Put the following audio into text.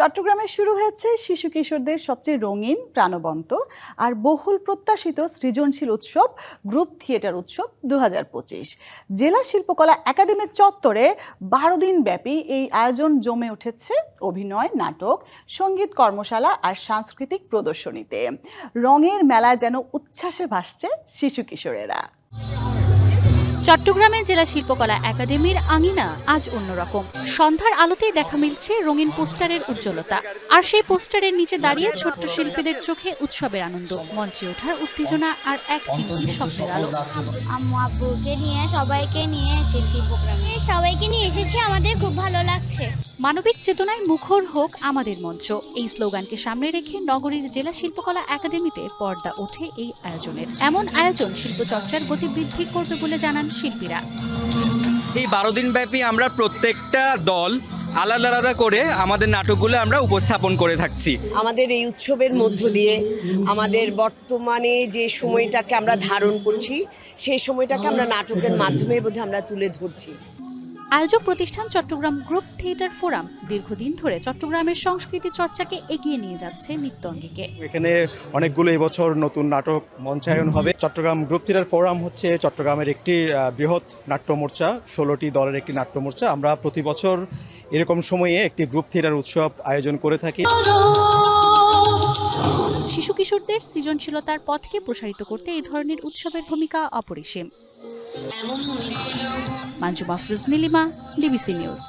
চট্টগ্রামে শুরু হয়েছে শিশু কিশোরদের সবচেয়ে রঙিন প্রাণবন্ত আর বহুল প্রত্যাশিত সৃজনশীল উৎসব, গ্রুপ থিয়েটার উৎসব দু হাজার পঁচিশ। জেলা শিল্পকলা একাডেমির চত্বরে বারো দিন ব্যাপী এই আয়োজন জমে উঠেছে অভিনয়, নাটক, সংগীত কর্মশালা আর সাংস্কৃতিক প্রদর্শনীতে। রঙের মেলায় যেন উচ্ছ্বাসে ভাসছে শিশু কিশোরেরা। চট্টগ্রামে জেলা শিল্পকলা একাডেমির আঙিনা আজ অন্যরকম। সন্ধ্যার আলোতেই দেখা মিলছে রঙিন পোস্টারের উজ্জ্বলতা। আর সেই পোস্টারের নিচে দাঁড়িয়ে ছোট্ট শিল্পীদের চোখে উৎসবের আনন্দ। মঞ্চে ওঠার উত্তেজনা আর এক ঝিলমিল স্বপ্নের আলো। আম্মু আব্বুকে নিয়ে সবাইকে নিয়ে এসেছি প্রোগ্রামে। সবাইকে নিয়ে এসেছি আমাদের খুব ভালো লাগছে। মানবিক চেতনায় মুখর হোক আমাদের মঞ্চ। এই স্লোগানকে সামনে রেখে নগরীর জেলা শিল্পকলা একাডেমিতে পর্দা ওঠে এই আয়োজনের। এমন আয়োজন শিল্পচর্চার গতি বৃদ্ধি করবে বলে জানান শিল্পীরা। এই বারো দিন ব্যাপী আমরা প্রত্যেকটা দল আলাদা আলাদা করে আমাদের নাটকগুলো আমরা উপস্থাপন করে থাকছি। আমাদের এই উৎসবের মধ্য দিয়ে আমাদের বর্তমানে যে সময়টাকে আমরা ধারণ করছি সেই সময়টাকে আমরা নাটকের মাধ্যমে বোধহয় আমরা তুলে ধরছি। আয়োজক প্রতিষ্ঠান চট্টগ্রাম গ্রুপ থিয়েটার ফোরাম দীর্ঘদিন ধরে চট্টগ্রামের সংস্কৃতি চর্চাকে এগিয়ে নিয়ে যাচ্ছে নৃত্যঙ্গীকে। এখানে অনেকগুলো এবছর নতুন নাটক মঞ্চায়ন হবে। চট্টগ্রাম গ্রুপ থিয়েটার ফোরাম হচ্ছে চট্টগ্রামের একটি বৃহৎ নাট্য মোর্চা ষোলোটি দলের একটি নাট্য মোর্চা আমরা প্রতি বছর এরকম সময়ে একটি গ্রুপ থিয়েটার উৎসব আয়োজন করে থাকি। শিশু কিশোরদের সৃজনশীলতার পথকে প্রসারিত করতে এই ধরনের উৎসবের ভূমিকা অপরিসীম। Manju Mafruz Nilima DBC news